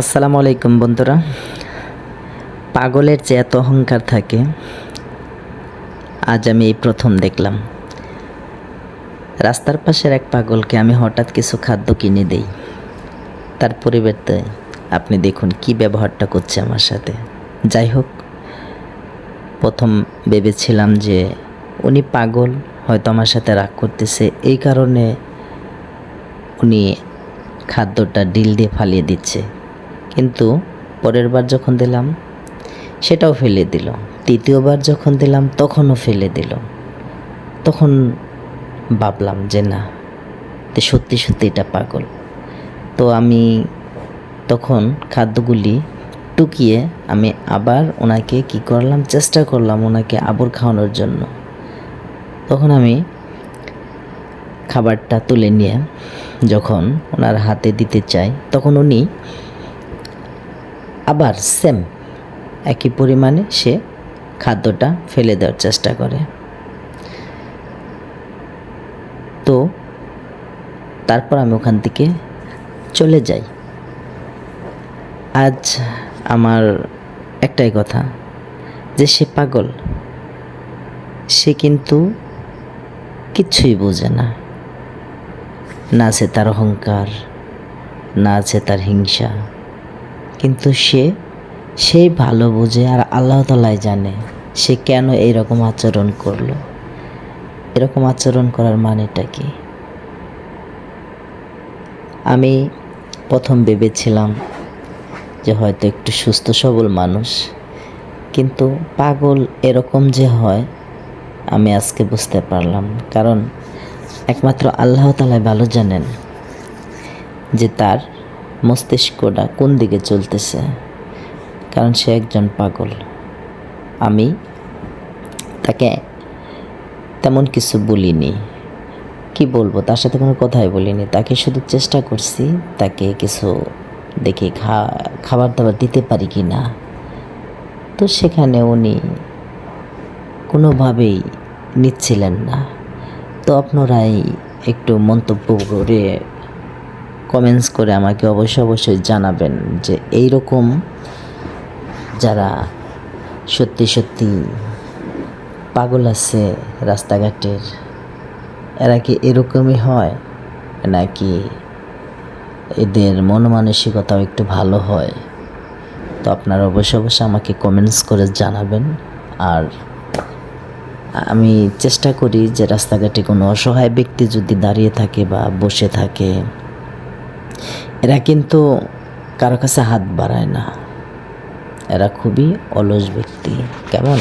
আসসালামু আলাইকুম বন্ধুরা। পাগলের যে এত অহংকার থাকে, আজ আমি এই প্রথম দেখলাম। রাস্তার পাশের এক পাগলকে আমি হঠাৎ কিছু খাদ্য কিনে দেই। তার পরিবর্তে আপনি দেখুন কি ব্যবহারটা করছে আমার সাথে। যাই হোক, প্রথম ভেবেছিলাম যে উনি পাগল, হয়তো আমার সাথে রাগ করতেছে। এই কারণে উনি খাদ্যটা ডিল দিয়ে ফালিয়ে দিচ্ছে। কিন্তু পরের বার যখন দিলাম, সেটাও ফেলে দিল। তৃতীয়বার যখন দিলাম, তখনও ফেলে দিল। তখন ভাবলাম যে না সত্যি সত্যি এটা পাগল। তো আমি তখন খাদ্যগুলি টুকিয়ে আমি আবার ওনাকে কি করলাম, চেষ্টা করলাম ওনাকে আবর খাওয়ানোর জন্য। তখন আমি খাবারটা তুলে নিয়ে যখন ওনার হাতে দিতে চাই, তখন উনি আবার সেম একই পরিমাণে সে খাদ্যটা ফেলে দেওয়ার চেষ্টা করে। তো তারপর আমি ওখান থেকে চলে যাই। আজ আমার একটাই কথা, যে সে পাগল, সে কিন্তু কিচ্ছুই বোঝে না। না আছে তার অহংকার, না আছে তার হিংসা। কিন্তু সে, সেই ভালো বোঝে আর আল্লাহ তালাই জানে সে কেন এইরকম আচরণ করল। এরকম আচরণ করার মানেটা কি? আমি প্রথম ভেবেছিলাম যে হয়তো একটু সুস্থ সবল মানুষ, কিন্তু পাগল এরকম যে হয়, আমি আজকে বুঝতে পারলাম। কারণ একমাত্র আল্লাহ তালাই ভালো জানেন যে তার মস্তিষ্কটা কোন দিকে চলতেছে? কারণ সে একজন পাগল। আমি তাকে তেমন কিছু বলিনি। কি বলব? তার সাথে কোনো কথাই বলিনি। তাকে শুধু চেষ্টা করছি তাকে কিছু দেখে খাবার দাবার দিতে পারি কি না। তো সেখানে উনি কোনোভাবেই নিচ্ছিলেন না। তো আপনারাই একটু মন্তব্য করে কমেন্টস করে আমাকে অবশ্যই অবশ্যই জানাবেন যে এই রকম যারা সত্যি সত্যি পাগল আছে রাস্তাঘাটের, এরা কি এরকমই হয় নাকি এদের মন মানসিকতাও একটু ভালো হয়? তো আপনারা অবশ্যই অবশ্যই আমাকে কমেন্টস করে জানাবেন। আর আমি চেষ্টা করি যে রাস্তাঘাটে কোনো অসহায় ব্যক্তি যদি দাঁড়িয়ে থাকে বা বসে থাকে এরা কিন্তু কারও কাছে হাত বাড়ায় না। এরা খুবই অলস ব্যক্তি। কেমন?